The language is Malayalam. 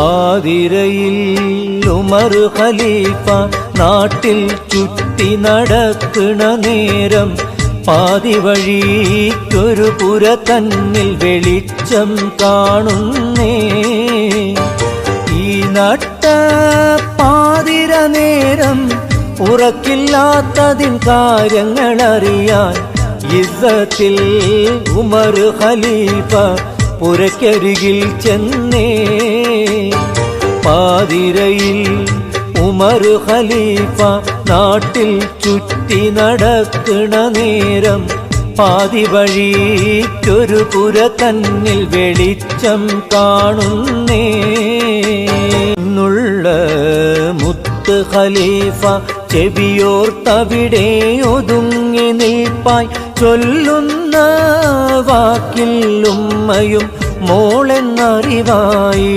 പാതിരയിൽ ഉമർ ഖലീഫ നാട്ടിൽ ചുറ്റി നടക്കണ നേരം പാതി വഴിക്കൊരു പുര തന്നിൽ വെളിച്ചം കാണുന്നേ. ഈ നട്ട പാതിര നേരം ഉറക്കില്ലാത്തതിൻ കാര്യങ്ങളറിയാൻ ഇസ്സത്തിൽ ഉമർ ഖലീഫ പുരക്കരികിൽ ചെന്നേ. പാതിരയിൽ ഉമർ ഖലീഫ നാട്ടിൽ ചുറ്റി നടക്കണ നേരം പാതി വഴിക്കൊരു പുര തന്നിൽ വെളിച്ചം കാണുന്നേ. നുള്ള മുത്ത് ഖലീഫ ചെവിയോർത്തവിടെ ഒതുങ്ങി നിൽപ്പായി ചൊല്ലുന്ന വാക്കിൽ ഉമ്മയും മോളെന്നറിവായി.